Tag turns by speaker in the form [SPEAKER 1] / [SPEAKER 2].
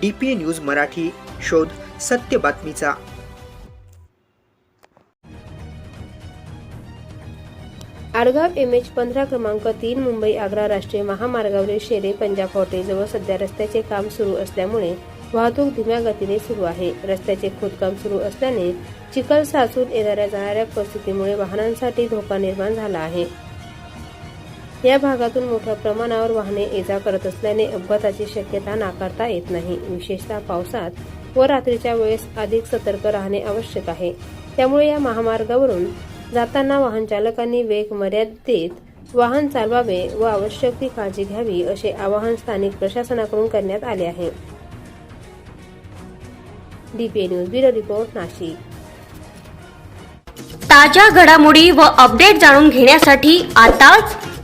[SPEAKER 1] D P news Marathi शोध सत्य बातमीचा.
[SPEAKER 2] आडगाव एम एच पंधरा क्रमांक तीन मुंबई आग्रा राष्ट्रीय महामार्गावरील शेरे पंजाब हॉटेलजवळ सध्या रस्त्याचे काम सुरू असल्यामुळे वाहतूक धीम्या गतीने सुरू आहे. रस्त्याचे खोदकाम सुरू असल्याने चिखल साचून येणाऱ्या जाणाऱ्या परिस्थितीमुळे वाहनांसाठी धोका निर्माण झाला आहे. या भागातून मोठ्या प्रमाणावर वाहने इजा करत असल्याने अपघाताची शक्यता नाकारता येत नाही. विशेषतः पावसात व रात्रीच्या वेळेस अधिक सतर्क राहणे आवश्यक आहे. त्यामुळे या महामार्गावरून जाताना वाहन चालकांनी वेग मर्यादित वाहन चालवावे व आवश्यक ती काळजी घ्यावी असे आवाहन स्थानिक प्रशासनाकडून करण्यात आले आहे. DPA news bureau report Nashik.
[SPEAKER 3] ताज्या घडामोडी व अपडेट जाणून घेण्यासाठी आताच